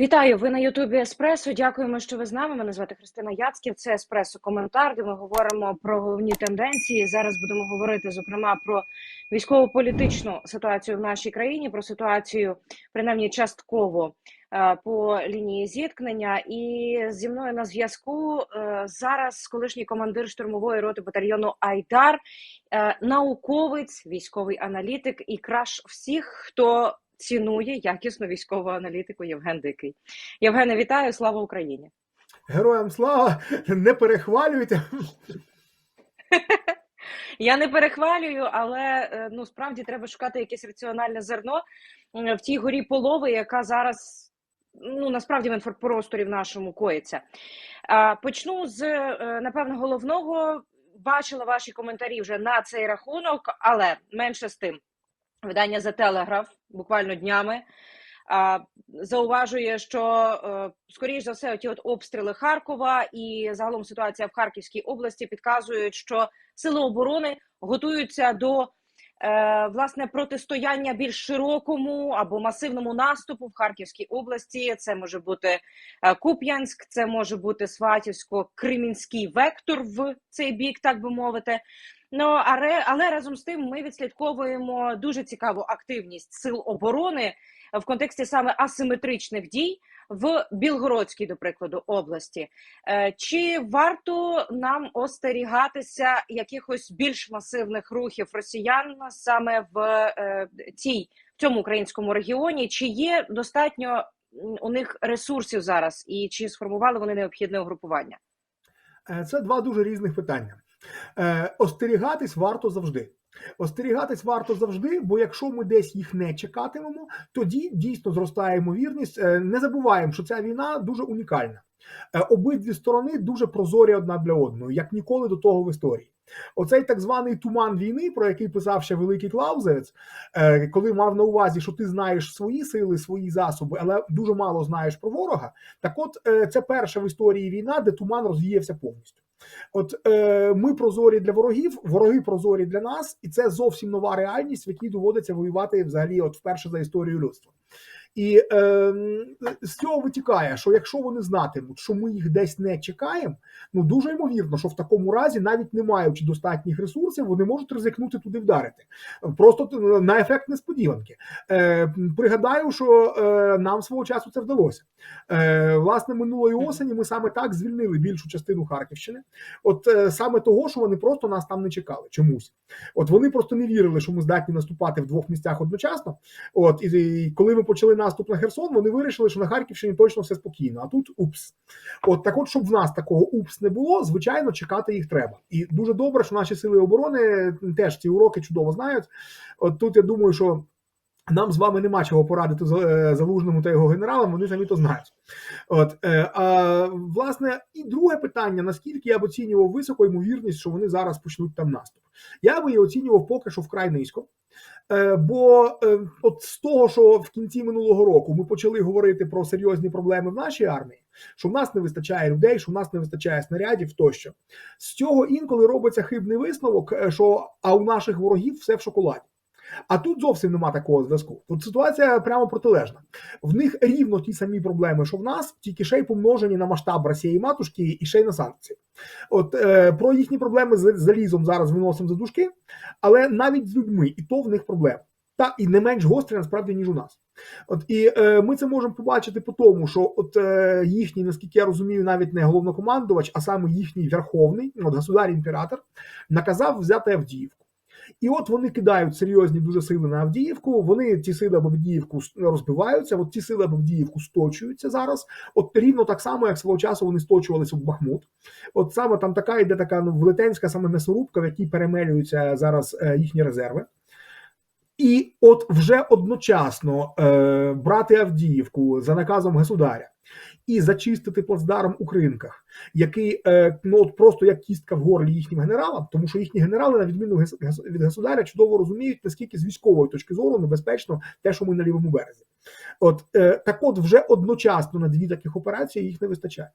Вітаю, ви на Ютубі Еспресо. Дякуємо, що ви з нами. Мене звати Христина Яцьків. Це Еспресо Коментар, де ми говоримо про головні тенденції. Зараз будемо говорити зокрема про військово-політичну ситуацію в нашій країні, про ситуацію принаймні частково е, по лінії зіткнення. І зі мною на зв'язку е, зараз колишній командир штурмової роти батальйону Айдар, е, науковець, військовий аналітик і краш всіх, хто цінує якісну військову аналітику Євген Дикий. Євгене, вітаю! Слава Україні! Героям слава! Не перехвалюйте. Я не перехвалюю, але е, ну справді треба шукати якесь раціональне зерно в тій горі полови, яка зараз ну насправді в інфопросторі в нашому коїться. Почну з е, напевно головного. Бачила ваші коментарі вже на цей рахунок, але менше з тим. Видання за Телеграф буквально днями зауважує, що е, скоріш за все, ті от обстріли Харкова і загалом ситуація в Харківській області підказують, що сили оборони готуються до е, власне протистояння більш широкому або масивному наступу в Харківській області. Це може бути е, Куп'янськ, це може бути Сватівсько-Кремінський вектор в цей бік, так би мовити. Ну але, але разом з тим ми відслідковуємо дуже цікаву активність сил оборони в контексті саме асиметричних дій в Білгородській, до прикладу, області. Е, Чи варто нам остерігатися якихось більш масивних рухів росіян саме в е, цій в цьому українському регіоні? Чи є достатньо у них ресурсів зараз, і чи сформували вони необхідне угрупування? Е, Це два дуже різних питання. Е, Остерігатись варто завжди. Остерігатись варто завжди, бо якщо ми десь їх не чекатимемо, тоді дійсно зростає ймовірність. Е, Не забуваємо, що ця війна дуже унікальна. Е, Обидві сторони дуже прозорі одна для одної, як ніколи до того в історії. Оцей так званий туман війни, про який писав ще великий Клаузевець, коли мав на увазі, що ти знаєш свої сили, свої засоби, але дуже мало знаєш про ворога. Так, от е, це перша в історії війна, де туман розвіявся повністю. От е, ми прозорі для ворогів, вороги прозорі для нас, і це зовсім нова реальність, в якій доводиться воювати взагалі, от вперше за історію людства. І е, з цього витікає, що якщо вони знатимуть, що ми їх десь не чекаємо, ну дуже ймовірно, що в такому разі, навіть не маючи достатніх ресурсів, вони можуть ризикнути туди вдарити. Просто на ефект несподіванки. Е, Пригадаю, що е, нам свого часу це вдалося. Е, Власне, минулої осені ми саме так звільнили більшу частину Харківщини. От е, саме того, що вони просто нас там не чекали чомусь. От вони просто не вірили, що ми здатні наступати в двох місцях одночасно. От і, і коли ми почали наступ на Херсон, вони вирішили, що на Харківщині точно все спокійно. А тут упс. От так, от, щоб в нас такого упс не було, звичайно, чекати їх треба. І дуже добре, що наші сили оборони теж ці уроки чудово знають. От тут я думаю, що. Нам з вами нема чого порадити е, залужному та його генералам, вони самі то знають. От е, а, власне, і друге питання: наскільки я б оцінював високу ймовірність, що вони зараз почнуть там наступ? Я би оцінював поки що вкрай низько. Е, бо от з того, що в кінці минулого року ми почали говорити про серйозні проблеми в нашій армії, що в нас не вистачає людей, що в нас не вистачає снарядів тощо, з цього інколи робиться хибний висновок, що а у наших ворогів все в шоколаді. А тут зовсім нема такого зв'язку. Тут ситуація прямо протилежна. В них рівно ті самі проблеми, що в нас, тільки ще й помножені на масштаб Росії матушки і ще й на санкції. От е, про їхні проблеми з залізом зараз виносимо за дужки, але навіть з людьми, і то в них проблеми. Та і не менш гострі насправді ніж у нас. От і е, ми це можемо побачити по тому, що от е, їхній, наскільки я розумію, навіть не головнокомандувач, а саме їхній верховний, от государ імператор, наказав взяти Авдіївку. І от вони кидають серйозні дуже сили на Авдіївку. Вони ці сили об Авдіївку розбиваються. От ці сили об Авдіївку сточуються зараз. От рівно так само, як свого часу вони сточувалися в Бахмут. От саме там така йде така ну, велетенська саме м'ясорубка, в якій перемелюються зараз е, їхні резерви. І от вже одночасно е, брати Авдіївку за наказом государя і зачистити плацдарм у кринках, який е, ну от просто як кістка в горлі їхнім генералам, тому що їхні генерали, на відміну від государя, чудово розуміють, наскільки з військової точки зору небезпечно те, що ми на лівому березі. От е, так, от вже одночасно на дві таких операції їх не вистачає.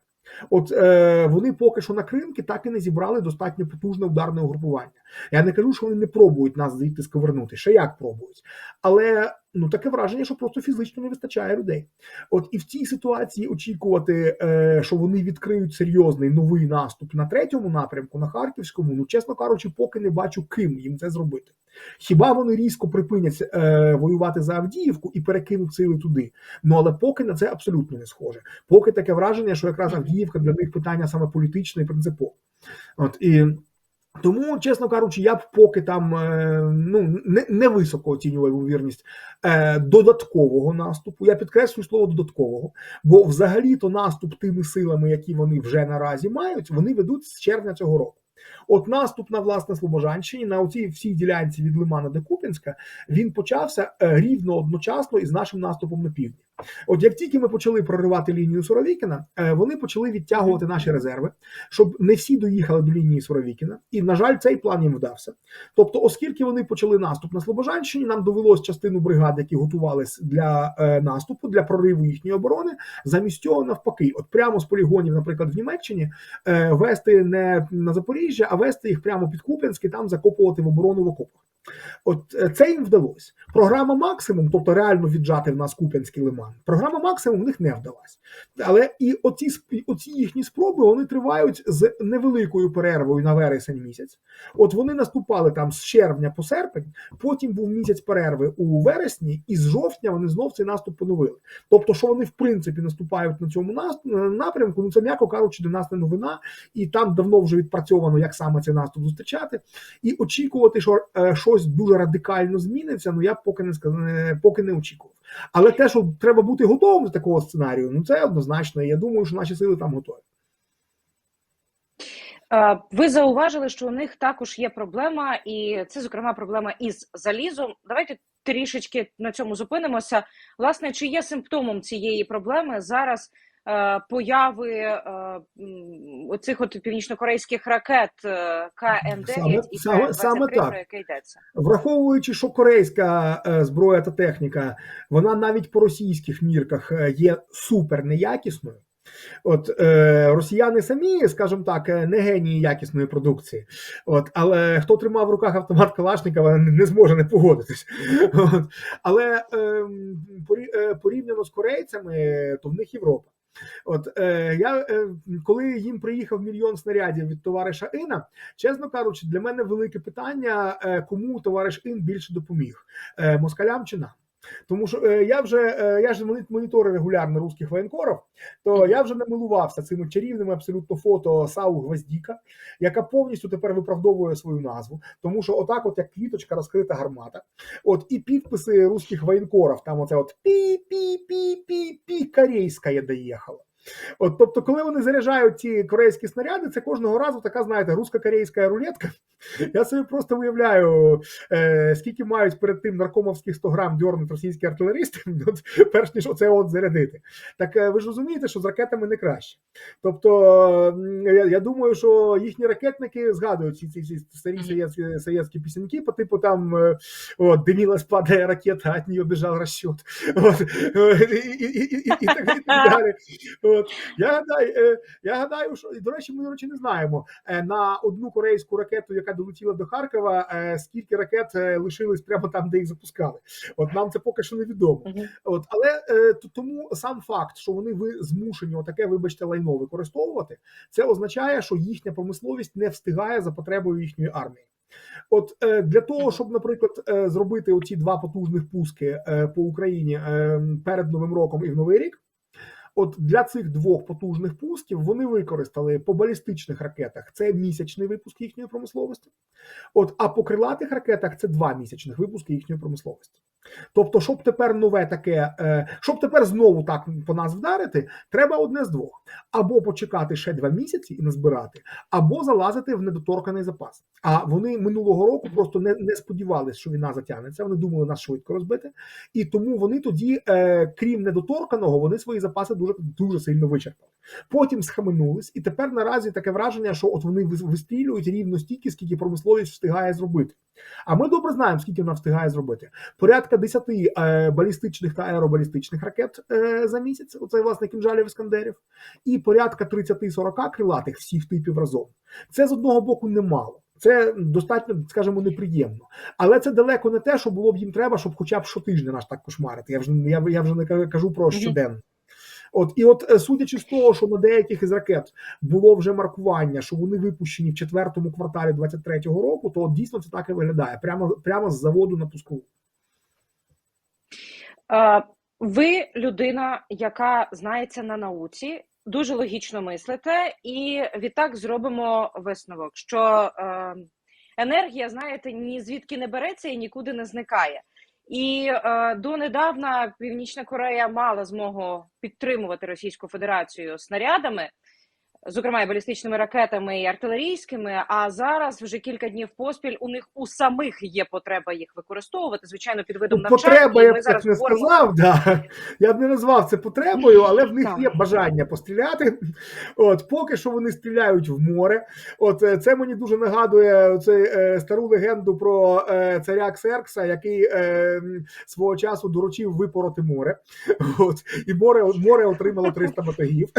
От е, вони поки що на Кримки так і не зібрали достатньо потужне ударне угрупування. Я не кажу, що вони не пробують нас звідти сковернути, ще як пробують. Але ну таке враження, що просто фізично не вистачає людей. От і в цій ситуації очікувати, е, що вони відкриють серйозний новий наступ на третьому напрямку, на Харківському, ну чесно кажучи, поки не бачу, ким їм це зробити. Хіба вони різко припинять е, воювати за Авдіївку і перекинуть сили туди? Ну але поки на це абсолютно не схоже. Поки таке враження, що якраз Авдіївка для них питання саме політичне і принципове. От і. Тому, чесно кажучи, я б поки там е, ну не, не високо оцінював ймовірність е, додаткового наступу. Я підкреслюю слово додаткового, бо взагалі-то наступ тими силами, які вони вже наразі мають, вони ведуть з червня цього року. От наступ на власне Слобожанщині на оцій всій ділянці від Лимана до Купінська він почався е, рівно одночасно із нашим наступом на півдні. От як тільки ми почали проривати лінію Суровікіна, е, вони почали відтягувати наші резерви, щоб не всі доїхали до лінії Суровікіна. І на жаль, цей план їм вдався. Тобто, оскільки вони почали наступ на Слобожанщині, нам довелось частину бригад, які готувались для е, наступу, для прориву їхньої оборони, замість цього навпаки, от прямо з полігонів, наприклад, в Німеччині, е, вести не на Запоріжжя, а вести їх прямо під Куп'янськ і там закопувати в оборону в окопах. От е, це їм вдалося. Програма максимум, тобто реально віджати в нас Куп'янський лиман. Програма максимум в них не вдалась. Але і оці, оці їхні спроби вони тривають з невеликою перервою на вересень місяць. От вони наступали там з червня по серпень, потім був місяць перерви у вересні, і з жовтня вони знов цей наступ поновили. Тобто, що вони в принципі наступають на цьому напрямку, ну це м'яко кажучи, для нас не новина, і там давно вже відпрацьовано, як саме цей наступ зустрічати. І очікувати, що е, щось дуже радикально зміниться. Ну я поки не сказ... поки не очікував. Але те, що треба бути готовим до такого сценарію, ну це однозначно. Я думаю, що наші сили там готові. Е, Ви зауважили, що у них також є проблема, і це, зокрема, проблема із залізом. Давайте трішечки на цьому зупинимося. Власне, чи є симптомом цієї проблеми зараз появи е, оцих от північнокорейських ракет е, КН-9 Саме- і саме- К-23, саме так. про яке йдеться? Враховуючи, що корейська е, зброя та техніка, вона навіть по російських мірках е, є супер неякісною. От е, росіяни самі, скажімо так, е, не генії якісної продукції. От, але хто тримав в руках автомат Калашникова, не, не зможе не погодитись. От, але е, порі- е, порівняно з корейцями, то в них Європа. От е, я е, коли їм приїхав мільйон снарядів від товариша Іна, чесно кажучи, для мене велике питання, е, кому товариш Ін більше допоміг е, москалям чи нам. Тому що е, я вже е, я ж моні- моніторю регулярно русських воєнкорів, то я вже не милувався цими чарівними абсолютно фото Сау Гвоздіка, яка повністю тепер виправдовує свою назву, тому що отак, от як квіточка розкрита гармата, от і підписи русських воєнкорів, там оце от пі пі пі пі пі корейська доїхала. От, тобто, коли вони заряджають ці корейські снаряди, це кожного разу така, знаєте, русько-корейська рулетка. Я собі просто уявляю, е, скільки мають перед тим наркомовських 100 грам дьорнути російські артилеристи, от, перш ніж оце от зарядити. Так е, ви ж розумієте, що з ракетами не краще. Тобто, я, я думаю, що їхні ракетники згадують ці, ці, ці старі совєтські, совєтські пісеньки, по типу там е, от, дымилась, падає ракета, от нее бежав розчет. От, е, і, і, і, і, і, так, і так далі. От. Я гадаю, е, я гадаю, що до речі, ми до речі, не знаємо е, на одну корейську ракету, яка долетіла до Харкова, е, скільки ракет е, лишились прямо там, де їх запускали. От нам це поки що невідомо. Мгм. От, але е, тому сам факт, що вони ви змушені отаке, вибачте, лайно використовувати, це означає, що їхня промисловість не встигає за потребою їхньої армії. От е, для того, щоб, наприклад, е, зробити оці два потужних пуски е, по Україні е, перед Новим роком і в Новий рік. От для цих двох потужних пусків вони використали по балістичних ракетах це місячний випуск їхньої промисловості. От, а по крилатих ракетах це два місячних випуски їхньої промисловості. Тобто, щоб тепер нове таке, е, щоб тепер знову так по нас вдарити, треба одне з двох: або почекати ще два місяці і назбирати, або залазити в недоторканий запас. А вони минулого року просто не, не сподівалися, що війна затягнеться. Вони думали нас швидко розбити, і тому вони тоді, е, крім недоторканого, вони свої запаси дуже дуже сильно вичерпали. Потім схаменулись, і тепер наразі таке враження, що от вони вистрілюють рівно стільки, скільки промисловість встигає зробити. А ми добре знаємо, скільки вона встигає зробити. Порядка 10 е, балістичних та аеробалістичних ракет е, за місяць. Оце власне кінжалів іскандерів, і порядка 30-40 крилатих всіх типів разом. Це з одного боку немало. Це достатньо, скажімо, неприємно. Але це далеко не те, що було б їм треба, щоб хоча б щотижня наш так кошмарити. Я вже я, я вже не кажу про щоденно. От і от, е, судячи з того, що на деяких із ракет було вже маркування, що вони випущені в четвертому кварталі 23-го року, то от дійсно це так і виглядає. Прямо прямо з заводу на пуску. Ви людина, яка знається на науці, дуже логічно мислите, і відтак зробимо висновок, що е, енергія, знаєте, ні звідки не береться і нікуди не зникає. І е, донедавна Північна Корея мала змогу підтримувати Російську Федерацію снарядами, зокрема і балістичними ракетами і артилерійськими. А зараз вже кілька днів поспіль у них у самих є потреба їх використовувати, звичайно, під видом Ну, навчання. потреба, я б так не говоримо- сказав. Да. Я б не назвав це потребою, але в них Так. є бажання постріляти. От поки що вони стріляють в море. От е, це мені дуже нагадує цей е, стару легенду про е, царя Ксеркса, який е, свого часу доручив випороти море. От і море море отримало 300 батагів.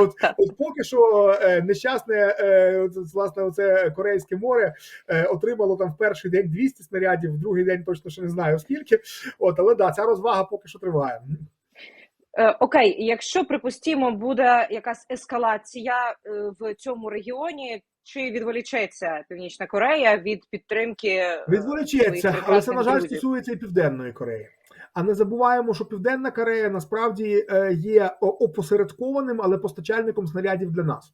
От, от поки що е, нещасне е, власне оце корейське море е, отримало там в перший день 200 снарядів, в другий день точно ще не знаю скільки. От, але да, ця розвага поки що триває. Окей, якщо припустімо, буде якась ескалація в цьому регіоні, чи відволічеться Північна Корея від підтримки Відволічеться, але це на жаль стосується і південної Кореї. А не забуваємо, що Південна Корея насправді е, є опосередкованим, але постачальником снарядів для нас.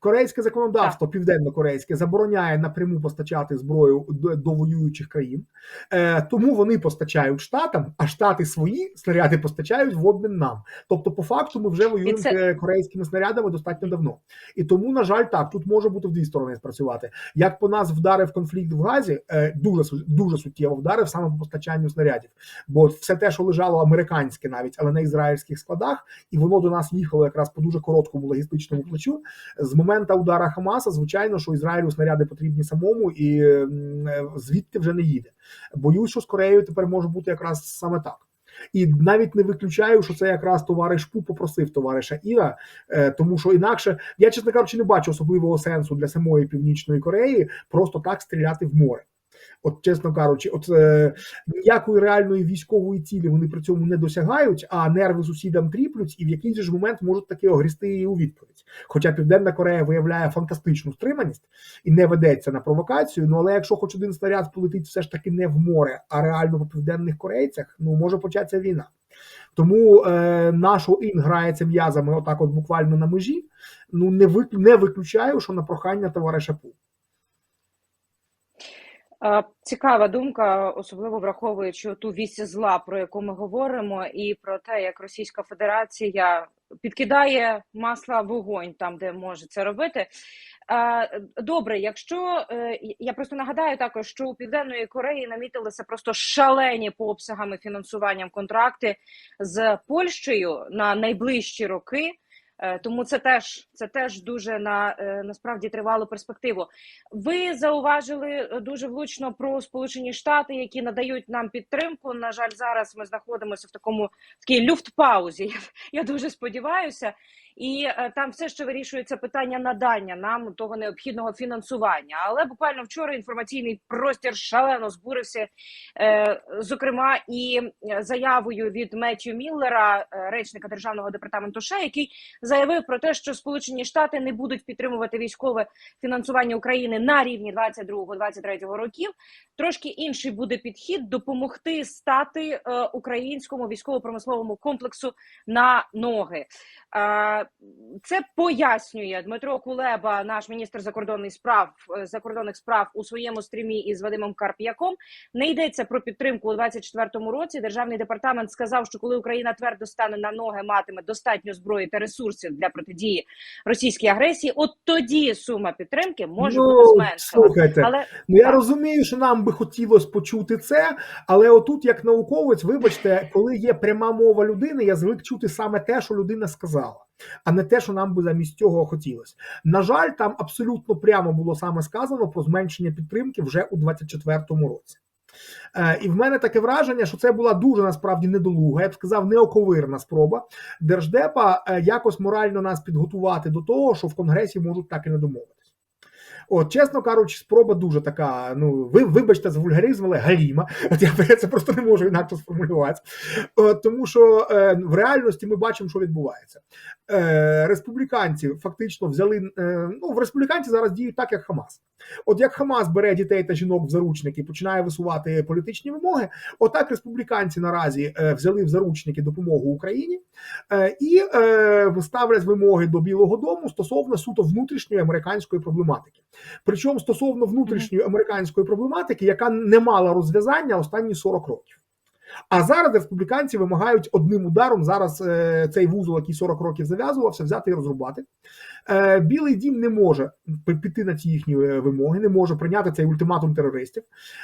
Корейське законодавство, південно-корейське, забороняє напряму постачати зброю до, до воюючих країн, е, тому вони постачають штатам, а штати свої снаряди постачають в обмін нам. Тобто, по факту, ми вже воюємо це- з е, корейськими снарядами достатньо давно. І тому, на жаль, так тут може бути в дві сторони спрацювати. Як по нас вдарив конфлікт в Газі, е, дуже дуже суттєво вдарив саме по постачанню снарядів. Бо все те, що лежало американське, навіть але на ізраїльських складах, і воно до нас їхало якраз по дуже короткому логістичному плечу. З моменту удара Хамаса, звичайно, що Ізраїлю снаряди потрібні самому, і е, звідти вже не їде. Боюсь, що з Кореєю тепер може бути якраз саме так. І навіть не виключаю, що це якраз товариш Пу попросив товариша Іра, е, тому що інакше я, чесно кажучи, не бачу особливого сенсу для самої північної Кореї просто так стріляти в море. От, чесно кажучи, от е, ніякої реальної військової цілі вони при цьому не досягають, а нерви сусідам тріплють, і в якийсь ж момент можуть таки огрісти і у відповідь. Хоча Південна Корея виявляє фантастичну стриманість і не ведеться на провокацію. Ну але якщо хоч один снаряд полетить все ж таки не в море, а реально по південних корейцях, ну може початися війна. Тому е, наш ін грається м'язами, отак, от буквально на межі. Ну не вик, не виключаю, що на прохання товариша Пу. Цікава думка, особливо враховуючи ту вісь зла, про яку ми говоримо, і про те, як Російська Федерація підкидає масла вогонь там, де може це робити. Добре, якщо е, я просто нагадаю також, що у Південної Кореї намітилися просто шалені по обсягам і фінансуванням контракти з Польщею на найближчі роки. Е, Тому це теж це теж дуже на е, насправді тривалу перспективу. Ви зауважили е, дуже влучно про Сполучені Штати, які надають нам підтримку. На жаль, зараз ми знаходимося в такому в такій люфтпаузі. Я, я дуже сподіваюся, і е, там все ще вирішується питання надання нам того необхідного фінансування. Але буквально вчора інформаційний простір шалено збурився, е, зокрема, і е, заявою від Меттю Міллера, речника державного департаменту США, який заявив про те, що Сполучені Штати не будуть підтримувати військове фінансування України на рівні 22-23 років. Трошки інший буде підхід допомогти стати українському військово-промисловому комплексу на ноги. Це пояснює Дмитро Кулеба, наш міністр закордонних справ е, закордонних справ у своєму стрімі із Вадимом Карп'яком. Не йдеться про підтримку у 24-му році. Державний департамент сказав, що коли Україна твердо стане на ноги, матиме достатньо зброї та ресурсів ресурсів для протидії російській агресії, от тоді сума підтримки може ну, бути зменшена. Слухайте, Але ну я так. розумію, що нам би хотілося почути це, але отут, як науковець, вибачте, коли є пряма мова людини, я звик чути саме те, що людина сказала, а не те, що нам би замість цього хотілося. На жаль, там абсолютно прямо було саме сказано про зменшення підтримки вже у 24-му році. Е, І в мене таке враження, що це була дуже насправді недолуга, я б сказав, неоковирна спроба держдепа е, якось морально нас підготувати до того, що в конгресі можуть так і не домовитись. От, чесно кажучи, спроба дуже така. Ну, ви вибачте за вульгаризм, але галіма. От я це просто не можу інакше сформулювати. От, тому що е, в реальності ми бачимо, що відбувається. Е, республіканці фактично взяли. Е, ну, в республіканці зараз діють так, як Хамас. От як Хамас бере дітей та жінок в заручники і починає висувати політичні вимоги, отак республіканці наразі е, взяли в заручники допомогу Україні е, і е, ставлять вимоги до Білого Дому стосовно суто внутрішньої американської проблематики. Причому стосовно внутрішньої американської проблематики, яка не мала розв'язання останні 40 років. А зараз республіканці вимагають одним ударом зараз е, цей вузол, який 40 років зав'язувався, взяти і розрубати. Е, Білий дім не може піти на ці їхні е, вимоги, не може прийняти цей ультиматум терористів.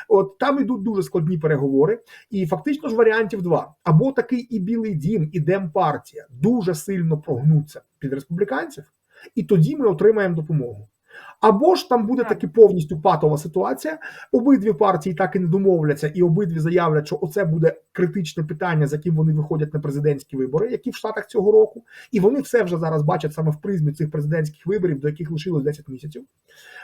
От там йдуть дуже складні переговори, і фактично ж варіантів два: або такий і Білий Дім, і Демпартія дуже сильно прогнуться під республіканців, і тоді ми отримаємо допомогу. Або ж там буде таки повністю патова ситуація. Обидві партії так і не домовляться, і обидві заявлять, що оце буде критичне питання, з яким вони виходять на президентські вибори, які в Штатах цього року. І вони все вже зараз бачать саме в призмі цих президентських виборів, до яких лишилось 10 місяців.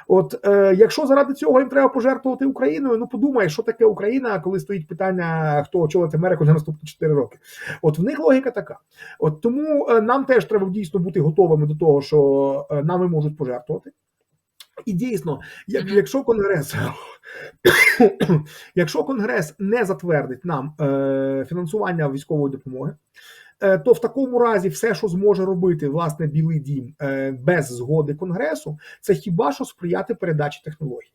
От е, якщо заради цього їм треба пожертвувати Україною, ну подумай, що таке Україна, коли стоїть питання, хто очолить Америку на наступні 4 роки. От в них логіка така. От тому е, нам теж треба дійсно бути готовими до того, що е, нами можуть пожертвувати. І дійсно, як, якщо конгрес, якщо конгрес не затвердить нам е, фінансування військової допомоги, е, то в такому разі все, що зможе робити власне Білий Дім е, без згоди конгресу, це хіба що сприяти передачі технологій.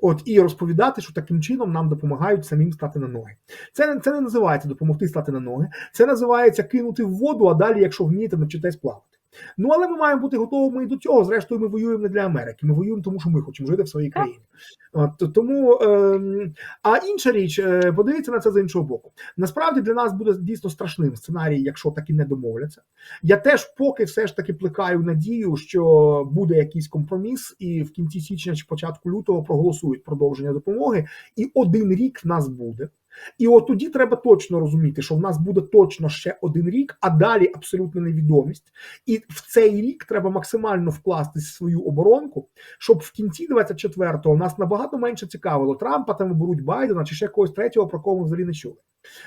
От і розповідати, що таким чином нам допомагають самим стати на ноги. Це, не- це не називається допомогти стати на ноги. Це називається кинути в воду, а далі, якщо вмієте, навчитесь плавати. Ну але ми маємо бути готовими і до цього. Зрештою, ми воюємо не для Америки. Ми воюємо, тому що ми хочемо жити в своїй країні. От тому ем, а інша річ, е, подивіться на це з іншого боку. Насправді для нас буде дійсно страшним сценарій, якщо таки не домовляться. Я теж поки все ж таки плекаю надію, що буде якийсь компроміс, і в кінці січня чи початку лютого проголосують продовження допомоги, і один рік в нас буде. І от тоді треба точно розуміти, що в нас буде точно ще один рік, а далі абсолютна невідомість. І в цей рік треба максимально вкласти свою оборонку, щоб в кінці 24-го нас набагато менше цікавило Трампа, там беруть Байдена чи ще когось третього, про кого ми взагалі не чули.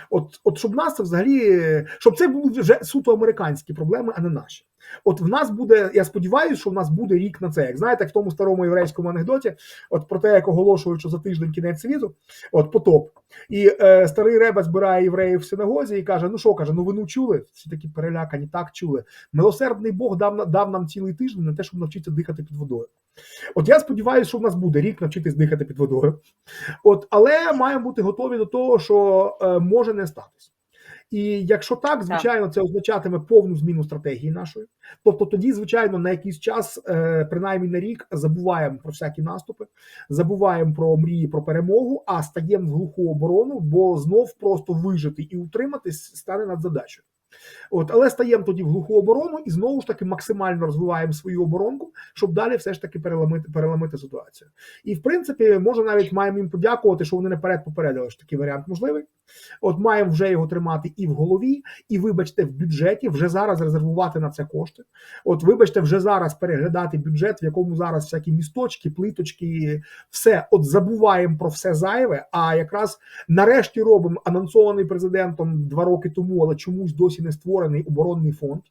От, от щоб нас це взагалі, щоб це були вже суто американські проблеми, а не наші. От в нас буде, я сподіваюся, що в нас буде рік на це. Як знаєте, в тому старому єврейському анекдоті, от про те, як оголошують, що за тиждень кінець світу, от потоп. І е, старий Реба збирає євреїв в синагозі і каже: Ну що каже, ну ви чули? Всі такі перелякані, так чули. Милосердний Бог дав, дав нам цілий тиждень на те, щоб навчитися дихати під водою. От я сподіваюся, що в нас буде рік навчитись дихати під водою. От, але маємо бути готові до того, що е, може не статись. І якщо так, звичайно, це означатиме повну зміну стратегії нашої. Тобто, тоді, звичайно, на якийсь час, е, принаймні на рік, забуваємо про всякі наступи, забуваємо про мрії про перемогу, а стаємо в глуху оборону, бо знов просто вижити і утриматись стане надзадачею. От, але стаємо тоді в глуху оборону і знову ж таки максимально розвиваємо свою оборонку, щоб далі все ж таки переламити, переламити ситуацію. І в принципі, може навіть маємо їм подякувати, що вони наперед попередили, що такий варіант можливий. От маємо вже його тримати і в голові, і вибачте, в бюджеті вже зараз резервувати на це кошти. От, вибачте, вже зараз переглядати бюджет, в якому зараз всякі місточки, плиточки, все от забуваємо про все зайве. А якраз нарешті робимо анонсований президентом два роки тому, але чомусь досі не створений оборонний фонд.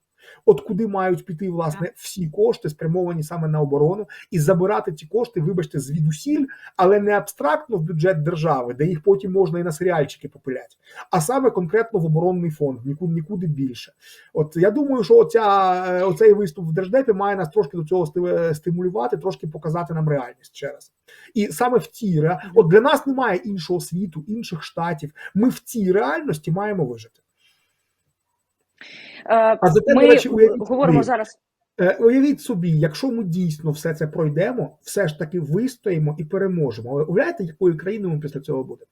От куди мають піти власне всі кошти, спрямовані саме на оборону, і забирати ці кошти, вибачте, звідусіль, але не абстрактно в бюджет держави, де їх потім можна і на серіальчики попиляти, а саме конкретно в оборонний фонд, нікуди нікуди більше. От я думаю, що оця, е, оцей виступ в держдепі має нас трошки до цього стимулювати, трошки показати нам реальність ще раз. І саме в цій от для нас немає іншого світу, інших штатів. Ми в цій реальності маємо вижити. Е, А зате, до Ми речі, уявіть говоримо собі, зараз. Е, Уявіть собі, якщо ми дійсно все це пройдемо, все ж таки вистоїмо і переможемо. Але уявляєте, якою країною ми після цього будемо?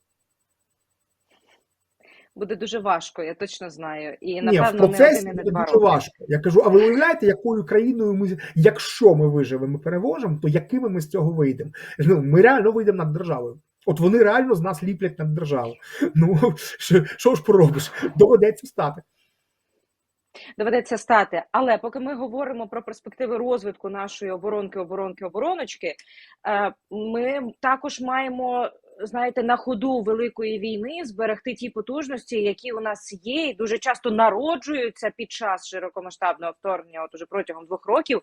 Буде дуже важко, я точно знаю. І Ні, в напевно не процесі один не буде дуже роки. важко. Я кажу, а ви уявляєте, якою країною ми, якщо ми виживемо і переможемо, то якими ми з цього вийдемо? Ну, ми реально вийдемо над державою. От вони реально з нас ліплять над державу. Ну що, що ж поробиш? Доведеться стати. Доведеться стати. Але поки ми говоримо про перспективи розвитку нашої оборонки, оборонки, обороночки, е, ми також маємо. Знаєте, на ходу великої війни зберегти ті потужності, які у нас є, і дуже часто народжуються під час широкомасштабного вторгнення. От уже протягом двох років.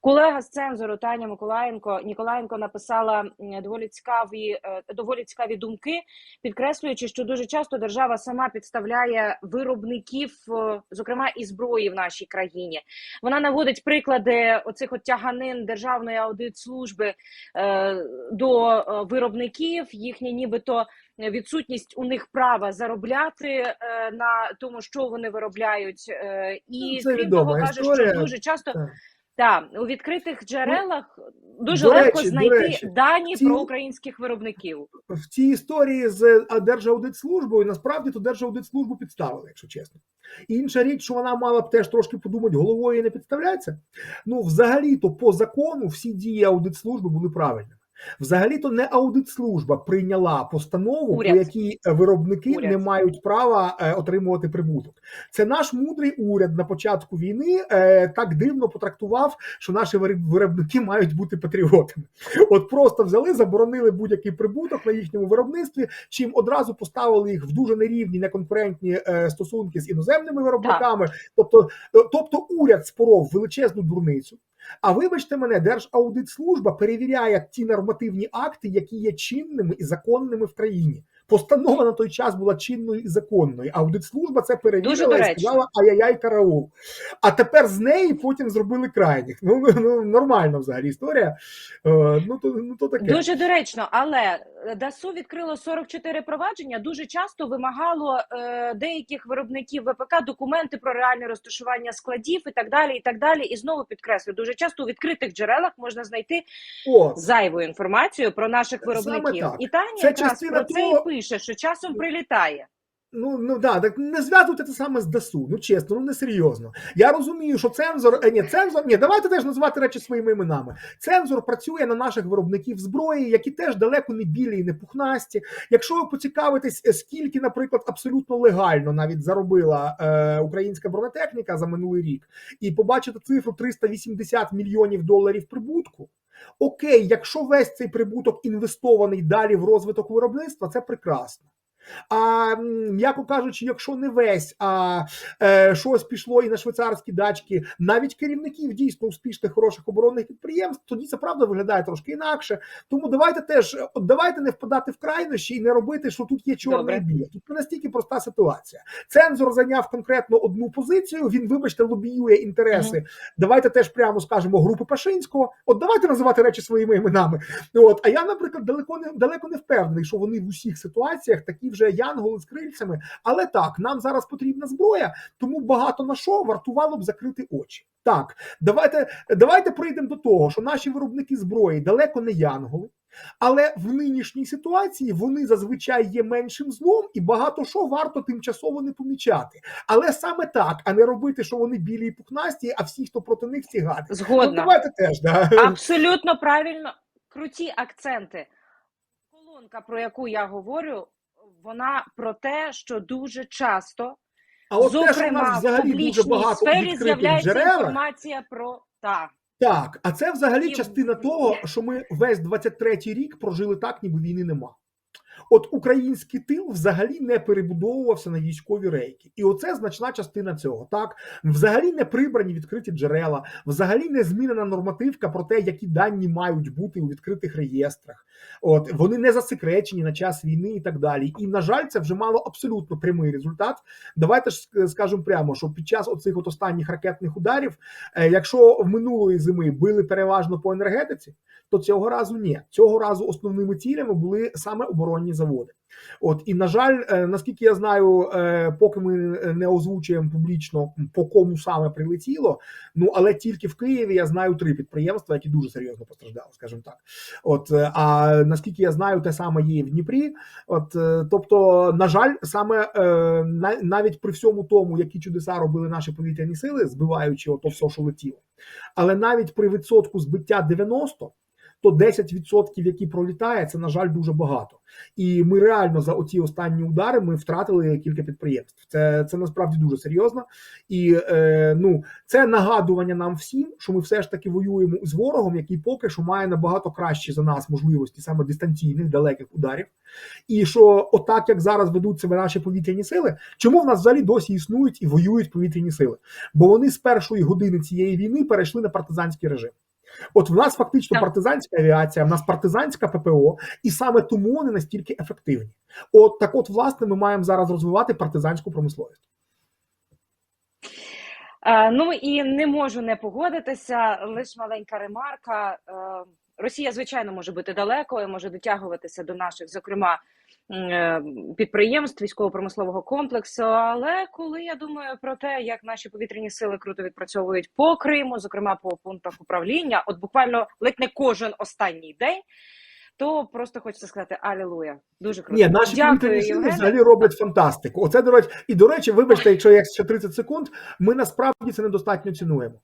Колега з цензору Таня Миколаєнко Ніколаєнко написала доволі цікаві, е, доволі цікаві думки, підкреслюючи, що дуже часто держава сама підставляє виробників, е, зокрема і зброї в нашій країні. Вона наводить приклади оцих от тяганин державної аудитслужби е, до виробників, їхня нібито відсутність у них права заробляти е, на тому, що вони виробляють, е, і Ну, це крім того, каже, що дуже часто Так. так, у відкритих джерелах дуже до легко речі, знайти речі, дані ці- про українських виробників. в цій історії з Держаудитслужбою насправді то Держаудитслужбу підставили, якщо чесно. Інша річ, що вона мала б теж трошки подумати головою і не підставляється. Ну, взагалі-то по закону всі дії аудитслужби були правильними. Взагалі-то не аудитслужба прийняла постанову, Уряд. по якій е, виробники Уряд. не мають права е, отримувати прибуток. Це наш мудрий уряд на початку війни е, так дивно потрактував, що наші виробники мають бути патріотами. От просто взяли, заборонили будь-який прибуток на їхньому виробництві, чим одразу поставили їх в дуже нерівні, неконкурентні стосунки з іноземними виробниками. Тобто, е, тобто уряд споров величезну дурницю. А вибачте мене, Держаудитслужба перевіряє ті нормативні акти, які є чинними і законними в країні. Постанова на той час була чинною і законною. Аудитслужба це перевірила і сказала ай-яй-яй караул. А тепер з неї потім зробили крайніх. Ну, ну, нормально взагалі історія. Е, ну то ну то таке. Дуже доречно, але ДАСУ відкрило 44 провадження. Дуже часто вимагало е, деяких виробників ВПК документи про реальне розташування складів і так далі. І так далі. І знову підкреслю, дуже часто у відкритих джерелах можна знайти О, зайву інформацію про наших виробників. так. І Таня Це якраз про це і пише, що часом прилітає. Ну, ну да, так не зв'язуйте це саме з ДАСУ. Ну чесно, ну не серйозно. Я розумію, що цензор, е, ні, цензор, ні, давайте теж називати речі своїми іменами. Цензор працює на наших виробників зброї, які теж далеко не білі і не пухнасті. Якщо ви поцікавитесь, е, скільки, наприклад, абсолютно легально навіть заробила е, українська бронетехніка за минулий рік, і побачите цифру 380 мільйонів доларів прибутку. Окей, якщо весь цей прибуток інвестований далі в розвиток виробництва, це прекрасно. А м'яко кажучи, якщо не весь, а е, щось пішло і на швейцарські дачки, навіть керівників дійсно успішних хороших оборонних підприємств, тоді це правда виглядає трошки інакше. Тому давайте теж от давайте не впадати в крайнощі і не робити, що тут є і біле. Тут не настільки проста ситуація. Цензор зайняв конкретно одну позицію. Він, вибачте, лобіює інтереси. Давайте теж прямо скажемо групи Пашинського. От давайте називати речі своїми іменами. От, а я, наприклад, далеко не далеко не впевнений, що вони в усіх ситуаціях такі вже янголи з крильцями. Але так, нам зараз потрібна зброя, тому багато на що вартувало б закрити очі. Так, давайте, давайте прийдемо до того, що наші виробники зброї далеко не янголи. Але в нинішній ситуації вони зазвичай є меншим злом, і багато що варто тимчасово не помічати. Але саме так, а не робити, що вони білі і пухнасті, а всі, хто проти них, всі гади. Ну, давайте теж, да. Абсолютно правильно. Круті акценти. Колонка, про яку я говорю, вона про те, що дуже часто, А от те, що в нас взагалі дуже багато сфері з'являється джерела, інформація про так. Так, а це взагалі І- частина того, що ми весь 23-й рік прожили так, ніби війни нема. От український тил взагалі не перебудовувався на військові рейки, і оце значна частина цього. Так взагалі не прибрані відкриті джерела, взагалі не змінена нормативка про те, які дані мають бути у відкритих реєстрах. От вони не засекречені на час війни і так далі. І на жаль, це вже мало абсолютно прямий результат. Давайте ж скажемо прямо, що під час оцих от останніх ракетних ударів, е, якщо в минулої зими били переважно по енергетиці, то цього разу ні. Цього разу основними цілями були саме оборонні міжнародні заводи. От і на жаль, е, наскільки я знаю, е, поки ми не озвучуємо публічно по кому саме прилетіло. Ну але тільки в Києві я знаю три підприємства, які дуже серйозно постраждали, скажімо так. От е, а наскільки я знаю, те саме є в Дніпрі. От тобто, на жаль, саме на- навіть при всьому тому, які чудеса робили наші повітряні сили, збиваючи ото все, що летіло, але навіть при відсотку збиття 90, то 10%, які пролітає, це на жаль дуже багато. І ми реально за оці останні удари ми втратили кілька підприємств. Це, це насправді дуже серйозно. І е, ну це нагадування нам всім, що ми все ж таки воюємо з ворогом, який поки що має набагато кращі за нас можливості саме дистанційних далеких ударів. І що, отак як зараз ведуть себе наші повітряні сили, чому в нас взагалі досі існують і воюють повітряні сили? Бо вони з першої години цієї війни перейшли на партизанський режим. От в нас фактично партизанська авіація, в нас партизанська ППО, і саме тому вони настільки ефективні. От так, от, власне, ми маємо зараз розвивати партизанську промисловість. Е, Ну і не можу не погодитися. Лише маленька ремарка. Е, Росія, звичайно, може бути далеко і може дотягуватися до наших, зокрема, підприємств військово-промислового комплексу. Але коли я думаю про те, як наші повітряні сили круто відпрацьовують по Криму, зокрема по пунктах управління, от буквально ледь не кожен останній день, то просто хочеться сказати Алілуя. Дуже круто. Ні, наші Дякую, взагалі роблять фантастику. Оце до речі, і до речі, вибачте, якщо я ще 30 секунд, ми насправді це недостатньо цінуємо.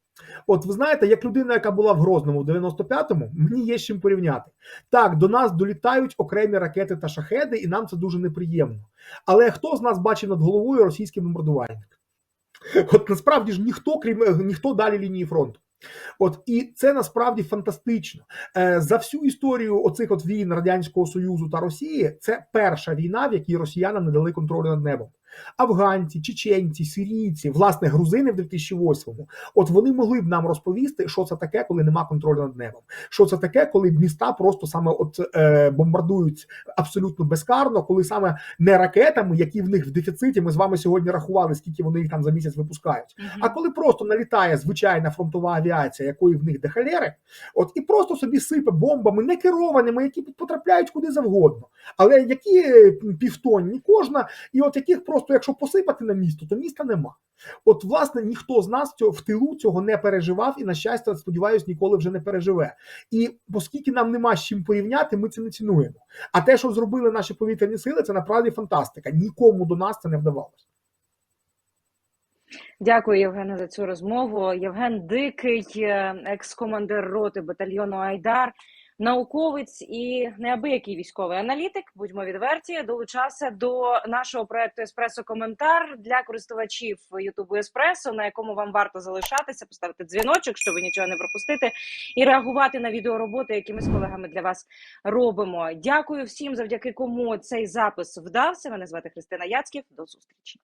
От ви знаєте, як людина, яка була в Грозному в 95-му, мені є з чим порівняти. Так, до нас долітають окремі ракети та шахеди, і нам це дуже неприємно. Але хто з нас бачив над головою російський бомбардувальник? От насправді ж ніхто, крім ніхто далі лінії фронту. От і це насправді фантастично. Е, за всю історію оцих от війн Радянського Союзу та Росії це перша війна, в якій росіянам не дали контролю над небом. Афганці, чеченці, сирійці, власне, грузини в 2008-му, от вони могли б нам розповісти, що це таке, коли нема контролю над небом. Що це таке, коли міста просто саме от е, бомбардують абсолютно безкарно, коли саме не ракетами, які в них в дефіциті. Ми з вами сьогодні рахували, скільки вони їх там за місяць випускають. Мгм. А коли просто налітає звичайна фронтова авіація, якої в них дехалери, от і просто собі сипе бомбами не керованими, які потрапляють куди завгодно, але які е, півтонні кожна, і от яких просто, якщо посипати на місто, то міста нема. От, власне, ніхто з нас цього в тилу цього не переживав, і на щастя, сподіваюся, ніколи вже не переживе. І оскільки нам нема з чим порівняти, ми це не цінуємо. А те, що зробили наші повітряні сили, це насправді фантастика. Нікому до нас це не вдавалося. Дякую, Євгене, за цю розмову. Євген Дикий, е, екс-командир роти батальйону Айдар, науковець і неабиякий військовий аналітик. Будьмо відверті, долучався до нашого проекту Еспресо Коментар для користувачів Ютубу Еспресо, на якому вам варто залишатися, поставити дзвіночок, щоб нічого не пропустити, і реагувати на відеороботи, які ми з колегами для вас робимо. Дякую всім, завдяки кому цей запис вдався. Мене звати Христина Яцьків. До зустрічі.